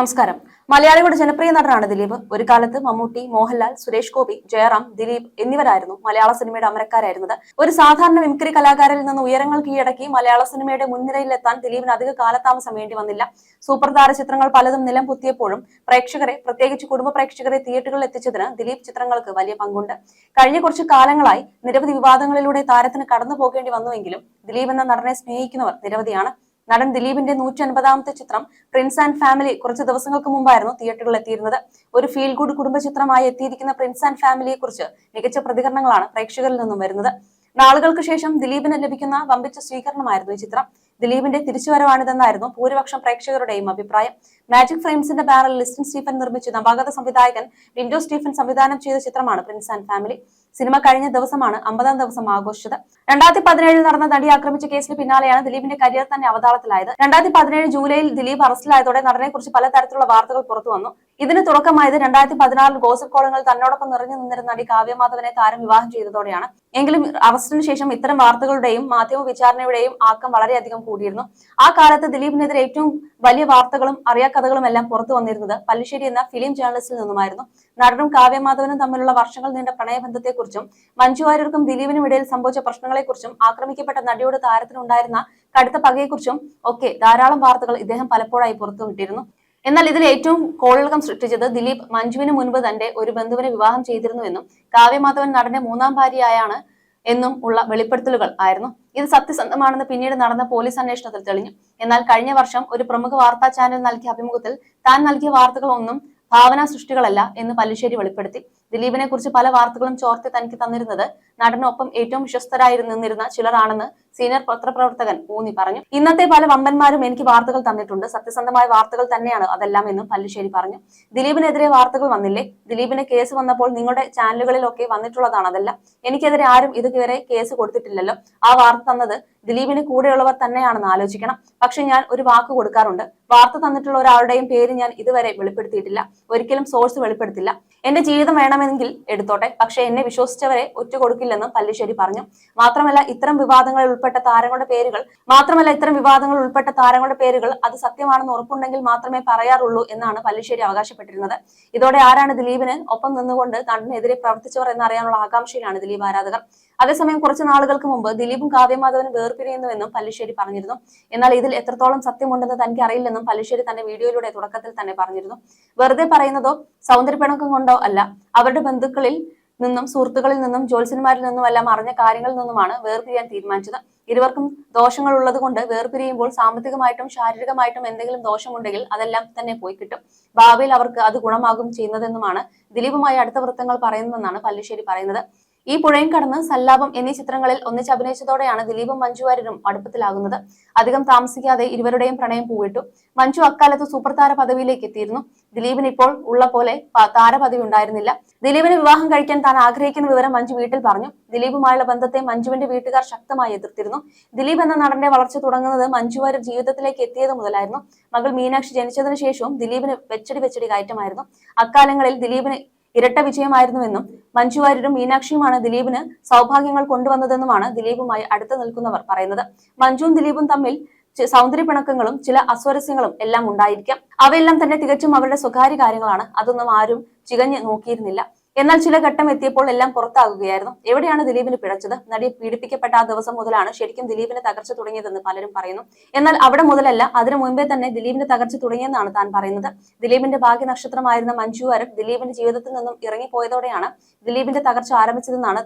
നമസ്കാരം. മലയാളികളുടെ ജനപ്രിയ നടനാണ് ദിലീപ്. ഒരു കാലത്ത് മമ്മൂട്ടി മോഹൻലാൽ സുരേഷ് ഗോപി ജയറാം ദിലീപ് എന്നിവരായിരുന്നു മലയാള സിനിമയുടെ അമരക്കാരായിരുന്നത്. ഒരു സാധാരണ മിമിക്രി കലാകാരിൽ നിന്ന് ഉയരങ്ങൾ കീഴടക്കി മലയാള സിനിമയുടെ മുൻനിരയിലെത്താൻ ദിലീപിന് അധിക കാലതാമസം വേണ്ടി വന്നില്ല. സൂപ്പർ താര ചിത്രങ്ങൾ പലതും നിലം പൊത്തിയപ്പോഴും പ്രേക്ഷകരെ പ്രത്യേകിച്ച് കുടുംബ പ്രേക്ഷകരെ തിയേറ്ററുകളിൽ എത്തിച്ചതിന് ദിലീപ് ചിത്രങ്ങൾക്ക് വലിയ പങ്കുണ്ട്. കഴിഞ്ഞ കുറച്ച് കാലങ്ങളായി നിരവധി വിവാദങ്ങളിലൂടെ താരത്തിന് കടന്നു പോകേണ്ടി വന്നുവെങ്കിലും ദിലീപ് എന്ന നടനെ സ്നേഹിക്കുന്നവർ നിരവധിയാണ്. നടൻ ദിലീപിന്റെ നൂറ്റി അൻപതാമത്തെ ചിത്രം പ്രിൻസ് ആൻഡ് ഫാമിലി കുറച്ച് ദിവസങ്ങൾക്ക് മുമ്പായിരുന്നു തിയേറ്ററുകളിൽ എത്തിയിരുന്നത്. ഒരു ഫീൽ ഗുഡ് കുടുംബ ചിത്രമായി എത്തിയിരിക്കുന്ന പ്രിൻസ് ആൻഡ് ഫാമിലിയെ കുറിച്ച് മികച്ച പ്രതികരണങ്ങളാണ് പ്രേക്ഷകരിൽ നിന്നും വരുന്നത്. നാളുകൾക്ക് ശേഷം ദിലീപിന് ലഭിക്കുന്ന വമ്പിച്ച സ്വീകരണമായിരുന്നു ഈ ചിത്രം. ദിലീപിന്റെ തിരിച്ചുവരവാണിതെന്നായിരുന്നു ഭൂരിപക്ഷം പ്രേക്ഷകരുടെയും അഭിപ്രായം. മാജിക് ഫ്രെയിംസിന്റെ ബാനറിൽ ലിസ്റ്റിൻ സ്റ്റീഫൻ നിർമ്മിച്ച. നവാഗത സംവിധായകൻ വിൻഡോ സ്റ്റീഫൻ സംവിധാനം ചെയ്ത ചിത്രമാണ് പ്രിൻസ് ആൻഡ് ഫാമിലി സിനിമ കഴിഞ്ഞ ദിവസമാണ് അമ്പതാം ദിവസം ആഘോഷിച്ചത്. രണ്ടായിരത്തി പതിനേഴിൽ നടന്ന നടി ആക്രമിച്ച കേസിന് പിന്നാലെയാണ് ദിലീപിന്റെ കരിയർ തന്നെ അവതാളത്തിലായത്. രണ്ടായിരത്തി പതിനേഴ് ജൂലൈയിൽ ദിലീപ് അറസ്റ്റിലായതോടെ നടനെ കുറിച്ച് പലതരത്തിലുള്ള വാർത്തകൾ പുറത്തു വന്നു. ഇതിന് തുടക്കമായത് രണ്ടായിരത്തി പതിനാറിൽ ഗോസിപ്പ് കോളങ്ങൾ തന്നോടൊപ്പം നിറഞ്ഞു നിന്നിരുന്ന നടി കാവ്യമാധവനെ താരം വിവാഹം ചെയ്തതോടെയാണ്. എങ്കിലും അറസ്റ്റിന് ശേഷം ഇത്തരം വാർത്തകളുടെയും മാധ്യമ വിചാരണയുടെയും ആക്കം വളരെയധികം കൂടിയിരുന്നു. ആ കാലത്ത് ദിലീപിനെതിരെ ഏറ്റവും വലിയ വാർത്തകളും അറിയാക്കഥകളും എല്ലാം പുറത്തു വന്നിരുന്നത് പല്ലിശ്ശേരി എന്ന ഫിലിം ജേർണലിസ്റ്റിൽ നിന്നുമായിരുന്നു. നടനും കാവ്യമാധവനും തമ്മിലുള്ള വർഷങ്ങൾ നീണ്ട പ്രണയബന്ധത്തെക്കുറിച്ചും മഞ്ജു വാര്യർക്കും ദിലീപിനും ഇടയിൽ സംഭവിച്ച പ്രശ്നങ്ങളെക്കുറിച്ചും ആക്രമിക്കപ്പെട്ട നടിയോട് താരത്തിനുണ്ടായിരുന്ന കടുത്ത പകയെക്കുറിച്ചും ഒക്കെ ധാരാളം വാർത്തകൾ ഇദ്ദേഹം പലപ്പോഴായി പുറത്തു വിട്ടിരുന്നു. എന്നാൽ ഇതിൽ ഏറ്റവും കോളകം സൃഷ്ടിച്ചത് ദിലീപ് മഞ്ജുവിന് മുൻപ് തന്റെ ഒരു ബന്ധുവിനെ വിവാഹം ചെയ്തിരുന്നുവെന്നും കാവ്യമാധവൻ നടന്റെ മൂന്നാം ഭാര്യയായാണ് എന്നും ഉള്ള വെളിപ്പെടുത്തലുകൾ ആയിരുന്നു. ഇത് സത്യസന്ധമാണെന്ന് പിന്നീട് നടന്ന പോലീസ് അന്വേഷണത്തിൽ തെളിഞ്ഞു. എന്നാൽ കഴിഞ്ഞ വർഷം ഒരു പ്രമുഖ വാർത്താ ചാനൽ നൽകിയ അഭിമുഖത്തിൽ താൻ നൽകിയ വാർത്തകളൊന്നും ഭാവനാ സൃഷ്ടികളല്ല എന്ന് പല്ലിശ്ശേരി വെളിപ്പെടുത്തി. ദിലീപിനെ കുറിച്ച് പല വാർത്തകളും ചോർത്തി തനിക്ക് തന്നിരുന്നത് നടനൊപ്പം ഏറ്റവും വിശ്വസ്തരായി നിന്നിരുന്ന ചിലരാണെന്ന് സീനിയർ പത്രപ്രവർത്തകൻ ഊന്നി പറഞ്ഞു. ഇന്നത്തെ പല വമ്പന്മാരും എനിക്ക് വാർത്തകൾ തന്നിട്ടുണ്ട്. സത്യസന്ധമായ വാർത്തകൾ തന്നെയാണ് അതെല്ലാം എന്നും പല്ലിശ്ശേരി പറഞ്ഞു. ദിലീപിനെതിരെ വാർത്തകൾ വന്നില്ലേ? ദിലീപിന് കേസ് വന്നപ്പോൾ നിങ്ങളുടെ ചാനലുകളിലൊക്കെ വന്നിട്ടുള്ളതാണ് അതെല്ലാം. എനിക്കെതിരെ ആരും ഇതുവരെ കേസ് കൊടുത്തിട്ടില്ലല്ലോ. ആ വാർത്ത തന്നത് ദിലീപിന് കൂടെയുള്ളവർ തന്നെയാണെന്ന് ആലോചിക്കണം. പക്ഷെ ഞാൻ ഒരു വാക്ക് കൊടുക്കാറുണ്ട്. വാർത്ത തന്നിട്ടുള്ള ഒരാളുടെയും പേര് ഞാൻ ഇതുവരെ വെളിപ്പെടുത്തിയിട്ടില്ല. ഒരിക്കലും സോഴ്സ് വെളിപ്പെടുത്തില്ല. എന്റെ ജീവിതം വേണമെങ്കിൽ എടുത്തോട്ടെ. പക്ഷെ എന്നെ വിശ്വസിച്ചവരെ ഒറ്റ കൊടുക്കില്ലെന്നും പല്ലിശ്ശേരി പറഞ്ഞു. മാത്രമല്ല ഇത്തരം വിവാദങ്ങൾ ഉൾപ്പെട്ട താരങ്ങളുടെ പേരുകൾ മാത്രമല്ല ഇത്തരം വിവാദങ്ങൾ ഉൾപ്പെട്ട താരങ്ങളുടെ പേരുകൾ അത് സത്യമാണെന്ന് ഉറപ്പുണ്ടെങ്കിൽ മാത്രമേ പറയാറുള്ളൂ എന്നാണ് പല്ലിശ്ശേരി അവകാശപ്പെട്ടിരുന്നത്. ഇതോടെ ആരാണ് ദിലീപിന് ഒപ്പം നിന്നുകൊണ്ട് നടനെതിരെ പ്രവർത്തിച്ചവർ എന്നറിയാനുള്ള ആകാംക്ഷയിലാണ് ദിലീപ് ആരാധകർ അതേസമയം കുറച്ച് നാളുകൾക്ക് മുമ്പ് ദിലീപും കാവ്യമാധവനും വേർപിരിയുന്നുവെന്നും പല്ലിശ്ശേരി പറഞ്ഞിരുന്നു. എന്നാൽ ഇതിൽ എത്രത്തോളം സത്യമുണ്ടെന്ന് തനിക്ക് അറിയില്ലെന്നും പല്ലിശ്ശേരി തന്റെ വീഡിയോയിലൂടെ തുടക്കത്തിൽ തന്നെ പറഞ്ഞിരുന്നു. വെറുതെ പറയുന്നതോ സൗന്ദര്യപ്പിണക്കം കൊണ്ടോ അല്ല അവരുടെ ബന്ധുക്കളിൽ നിന്നും സുഹൃത്തുക്കളിൽ നിന്നും ജ്യോത്സ്യന്മാരിൽ നിന്നും എല്ലാം അറിഞ്ഞ കാര്യങ്ങളിൽ നിന്നുമാണ് വേർപിരിയാൻ തീരുമാനിച്ചത്. ഇരുവർക്കും ദോഷങ്ങൾ ഉള്ളത് കൊണ്ട് വേർപിരിയുമ്പോൾ സാമ്പത്തികമായിട്ടും ശാരീരികമായിട്ടും എന്തെങ്കിലും ദോഷമുണ്ടെങ്കിൽ അതെല്ലാം തന്നെ പോയി കിട്ടും. ഭാവിയിൽ അവർക്ക് അത് ഗുണമാകും ചെയ്യുന്നതെന്നുമാണ് ദിലീപുമായി അടുത്ത വൃത്തങ്ങൾ പറയുന്നതെന്നാണ് പല്ലിശ്ശേരി പറയുന്നത്. ഈ പുഴയും കടന്ന് സല്ലാപം എന്നീ ചിത്രങ്ങളിൽ ഒന്നിച്ച് അഭിനയിച്ചതോടെയാണ് ദിലീപും മഞ്ജു വാര്യരും അടുപ്പത്തിലാകുന്നത്. അധികം താമസിക്കാതെ ഇരുവരുടെയും പ്രണയം പൂവിട്ടു. മഞ്ജു അക്കാലത്ത് സൂപ്പർ താര പദവിയിലേക്ക് എത്തിയിരുന്നു. ദിലീപിന് ഇപ്പോൾ ഉള്ള പോലെ താരപദവി ഉണ്ടായിരുന്നില്ല. ദിലീപിന് വിവാഹം കഴിക്കാൻ താൻ ആഗ്രഹിക്കുന്ന വിവരം മഞ്ജു വീട്ടിൽ പറഞ്ഞു. ദിലീപുമായുള്ള ബന്ധത്തെ മഞ്ജുവിന്റെ വീട്ടുകാർ ശക്തമായി എതിർത്തിരുന്നു. ദിലീപ് എന്ന നടന്റെ വളർച്ച തുടങ്ങുന്നത് മഞ്ജു വാര്യർ ജീവിതത്തിലേക്ക് എത്തിയത് മുതലായിരുന്നു. മകൾ മീനാക്ഷി ജനിച്ചതിന് ശേഷവും ദിലീപിന് വെച്ചടി വെച്ചടി കയറ്റമായിരുന്നു. അക്കാലങ്ങളിൽ ദിലീപിന് ഇരട്ട വിജയമായിരുന്നുവെന്നും മഞ്ജു വാര്യരും മീനാക്ഷിയുമാണ് ദിലീപിന് സൗഭാഗ്യങ്ങൾ കൊണ്ടുവന്നതെന്നുമാണ് ദിലീപുമായി അടുത്ത് നിൽക്കുന്നവർ പറയുന്നത്. മഞ്ജുവും ദിലീപും തമ്മിൽ സൗന്ദര്യ പിണക്കങ്ങളും ചില അസ്വരസ്യങ്ങളും എല്ലാം ഉണ്ടായിരിക്കാം. അവയെല്ലാം തന്നെ തികച്ചും അവരുടെ സ്വകാര്യ കാര്യങ്ങളാണ്. അതൊന്നും ആരും ചികഞ്ഞ് നോക്കിയിരുന്നില്ല. എന്നാൽ ചില ഘട്ടം എത്തിയപ്പോൾ എല്ലാം പുറത്താകുകയായിരുന്നു. എവിടെയാണ് ദിലീപിന് പിഴച്ചത്? നടി പീഡിപ്പിക്കപ്പെട്ട ആ ദിവസം മുതലാണ് ശരിക്കും ദിലീപിന് തകർച്ച തുടങ്ങിയതെന്ന് പലരും പറയുന്നു. എന്നാൽ അവിടെ മുതലല്ല അതിനു മുമ്പേ തന്നെ ദിലീപിന്റെ തകർച്ച തുടങ്ങിയെന്നാണ് താൻ പറയുന്നത്. ദിലീപിന്റെ ഭാഗ്യ നക്ഷത്രമായിരുന്ന മഞ്ജു വാര്യർ ദിലീപിന്റെ ജീവിതത്തിൽ നിന്നും ഇറങ്ങിപ്പോയതോടെയാണ് ദിലീപിന്റെ തകർച്ച ആരംഭിച്ചതെന്നാണ്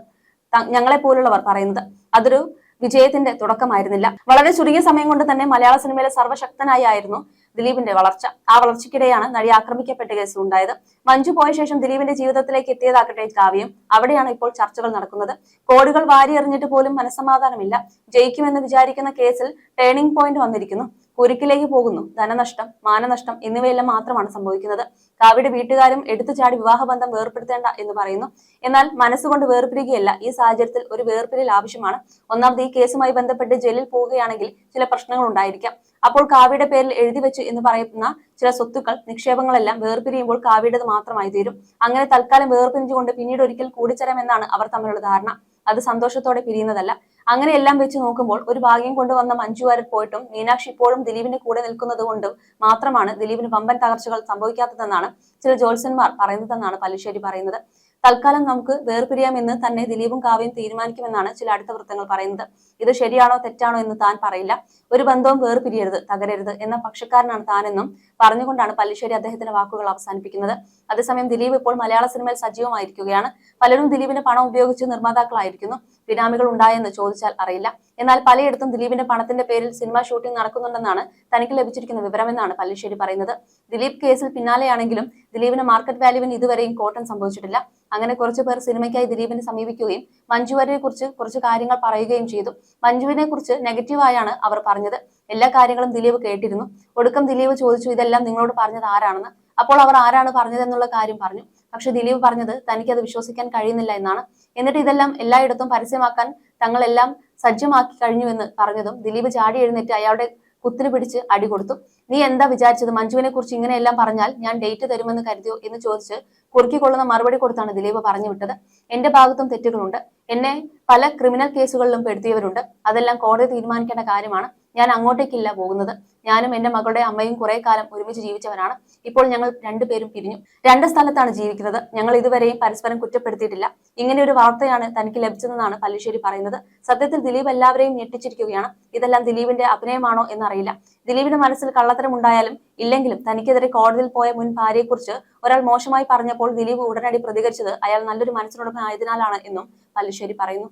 ഞങ്ങളെ പോലുള്ളവർ പറയുന്നത്. അതൊരു വിജയത്തിന്റെ തുടക്കമായിരുന്നില്ല. വളരെ ചുരുങ്ങിയ സമയം കൊണ്ട് തന്നെ മലയാള സിനിമയിലെ സർവശക്തനായി ആയിരുന്നു ദിലീപിന്റെ വളർച്ച. ആ വളർച്ചയ്ക്കിടെയാണ് നടി ആക്രമിക്കപ്പെട്ട കേസ് ഉണ്ടായത്. മഞ്ജു പോയ ശേഷം ദിലീപിന്റെ ജീവിതത്തിലേക്ക് എത്തിയതാകട്ടെ കാവ്യം. അവിടെയാണ് ഇപ്പോൾ ചർച്ചകൾ നടക്കുന്നത്. കോടികൾ വാരിയെറിഞ്ഞിട്ട് പോലും മനസ്സമാധാനമില്ല. ജയിക്കുമെന്ന് വിചാരിക്കുന്ന കേസിൽ ടേണിംഗ് പോയിന്റ് വന്നിരിക്കുന്നു. കുരുക്കിലേക്ക് പോകുന്നു. ധനനഷ്ടം മാനനഷ്ടം എന്നിവയെല്ലാം മാത്രമാണ് സംഭവിക്കുന്നത്. കാവ്യയുടെ വീട്ടുകാരും എടുത്തുചാടി വിവാഹബന്ധം വേർപ്പെടുത്തേണ്ട എന്ന് പറയുന്നു. എന്നാൽ മനസ്സുകൊണ്ട് വേർപിരിക്കുകയല്ല ഈ സാഹചര്യത്തിൽ ഒരു വേർപിരിൽ ആവശ്യമാണ്. ഒന്നാമത് ഈ കേസുമായി ബന്ധപ്പെട്ട് ജയിലിൽ പോവുകയാണെങ്കിൽ ചില പ്രശ്നങ്ങൾ ഉണ്ടായിരിക്കാം. അപ്പോൾ കാവിയുടെ പേരിൽ എഴുതി വെച്ചു എന്ന് പറയുന്ന ചില സ്വത്തുക്കൾ നിക്ഷേപങ്ങളെല്ലാം വേർപിരിയുമ്പോൾ കാവ്യയുടേത് മാത്രമായി തീരും. അങ്ങനെ തൽക്കാലം വേർപിരിഞ്ഞുകൊണ്ട് പിന്നീട് ഒരിക്കൽ കൂടിച്ചേരാമെന്നാണ് അവർ തമ്മിലുള്ള ധാരണ. അത് സന്തോഷത്തോടെ പിരിയുന്നതല്ല. അങ്ങനെയെല്ലാം വെച്ച് നോക്കുമ്പോൾ ഒരു ഭാഗ്യം കൊണ്ടുവന്ന മഞ്ജു വാര്യർ പോയിട്ടും മീനാക്ഷി ഇപ്പോഴും ദിലീപിന്റെ കൂടെ നിൽക്കുന്നത് കൊണ്ടും മാത്രമാണ് ദിലീപിന് വമ്പൻ തകർച്ചകൾ സംഭവിക്കാത്തതെന്നാണ് ചില ജ്യോത്സ്യന്മാർ പറയുന്നതെന്നാണ് പല്ലിശ്ശേരി പറയുന്നത്. തൽക്കാലം നമുക്ക് വേർപിരിയാമെന്ന് തന്നെ ദിലീപും കാവ്യയും തീരുമാനിക്കുമെന്നാണ് ചില അടുത്ത വൃത്തങ്ങൾ പറയുന്നത്. ഇത് ശരിയാണോ തെറ്റാണോ എന്ന് താൻ പറയില്ല. ഒരു ബന്ധവും വേർപിരിയരുത് തകരരുത് എന്ന പക്ഷക്കാരനാണ് താനെന്നും പറഞ്ഞുകൊണ്ടാണ് പല്ലിശ്ശേരി അദ്ദേഹത്തിന്റെ വാക്കുകൾ അവസാനിപ്പിക്കുന്നത്. അതേസമയം ദിലീപ് ഇപ്പോൾ മലയാള സിനിമയിൽ സജീവമായിരിക്കുകയാണ്. പലരും ദിലീപിന്റെ പണം ഉപയോഗിച്ച് നിർമ്മാതാക്കളായിരിക്കുന്നു. ബിനാമികൾ ഉണ്ടായെന്ന് ചോദിച്ചാൽ അറിയില്ല. എന്നാൽ പലയിടത്തും ദിലീപിന്റെ പണത്തിന്റെ പേരിൽ സിനിമ ഷൂട്ടിംഗ് നടക്കുന്നുണ്ടെന്നാണ് തനിക്ക് ലഭിച്ചിരിക്കുന്ന വിവരമെന്നാണ് പല്ലിശ്ശേരി പറയുന്നത്. ദിലീപ് കേസിൽ പിന്നാലെയാണെങ്കിലും ദിലീപിന് മാർക്കറ്റ് വാല്യൂവിന് ഇതുവരെയും കോട്ടം സംഭവിച്ചിട്ടില്ല. അങ്ങനെ കുറച്ച് പേർ സിനിമയ്ക്കായി ദിലീപിനെ സമീപിക്കുകയും മഞ്ജു വാര്യരെ കുറിച്ച് കുറച്ച് കാര്യങ്ങൾ പറയുകയും ചെയ്തു. മഞ്ജുവിനെ കുറിച്ച് നെഗറ്റീവായാണ് അവർ പറഞ്ഞത്. എല്ലാ കാര്യങ്ങളും ദിലീപ് കേട്ടിരുന്നു. ഒടുക്കം ദിലീപ് ചോദിച്ചു ഇതെല്ലാം നിങ്ങളോട് പറഞ്ഞത് ആരാണെന്ന്? അപ്പോൾ അവർ ആരാണ് പറഞ്ഞതെന്നുള്ള കാര്യം പറഞ്ഞു. പക്ഷെ ദിലീപ് പറഞ്ഞത് തനിക്കത് വിശ്വസിക്കാൻ കഴിയുന്നില്ല എന്നാണ്. എന്നിട്ട് ഇതെല്ലാം എല്ലായിടത്തും പരസ്യമാക്കാൻ തങ്ങളെല്ലാം സജ്ജമാക്കി കഴിഞ്ഞു എന്ന് പറഞ്ഞതും ദിലീപ് ചാടി എഴുന്നേറ്റ് അയാളുടെ കുത്തിന് പിടിച്ച് അടി കൊടുത്തു. നീ എന്താ വിചാരിച്ചത്? മഞ്ജുവിനെ കുറിച്ച് ഇങ്ങനെയെല്ലാം പറഞ്ഞാൽ ഞാൻ ഡേറ്റ് തരുമെന്ന് കരുതിയോ? എന്ന് ചോദിച്ച് കുറുക്കിക്കൊള്ളുന്ന മറുപടി കൊടുത്താണ് ദിലീപ് പറഞ്ഞു വിട്ടത്. എന്റെ ഭാഗത്തും തെറ്റുകളുണ്ട്. എന്നെ പല ക്രിമിനൽ കേസുകളിലും പെടുത്തിയവരുണ്ട്. അതെല്ലാം കോടതി തീരുമാനിക്കേണ്ട കാര്യമാണ്. ഞാൻ അങ്ങോട്ടേക്കില്ല പോകുന്നത്. ഞാനും എന്റെ മകളുടെ അമ്മയും കുറെ കാലം ഒരുമിച്ച് ജീവിച്ചവനാണ് ഇപ്പോൾ ഞങ്ങൾ രണ്ടുപേരും പിരിഞ്ഞു. രണ്ട് സ്ഥലത്താണ് ജീവിക്കുന്നത്. ഞങ്ങൾ ഇതുവരെയും പരസ്പരം കുറ്റപ്പെടുത്തിയിട്ടില്ല. ഇങ്ങനെ ഒരു വാർത്തയാണ് തനിക്ക് ലഭിച്ചതെന്നാണ് പല്ലിശ്ശേരി പറയുന്നത്. സത്യത്തിൽ ദിലീപ് എല്ലാവരെയും ഞെട്ടിച്ചിരിക്കുകയാണ്. ഇതെല്ലാം ദിലീപിന്റെ അഭിനയമാണോ എന്നറിയില്ല. ദിലീപിന്റെ മനസ്സിൽ കള്ളത്തരം ഉണ്ടായാലും ഇല്ലെങ്കിലും തനിക്കെതിരെ കോടതിയിൽ പോയ മുൻ ഭാര്യയെക്കുറിച്ച് ഒരാൾ മോശമായി പറഞ്ഞപ്പോൾ ദിലീപ് ഉടനടി പ്രതികരിച്ചത് അയാൾ നല്ലൊരു മനസ്സിനുടമ ആയതിനാലാണ് എന്നും പല്ലിശ്ശേരി പറയുന്നു.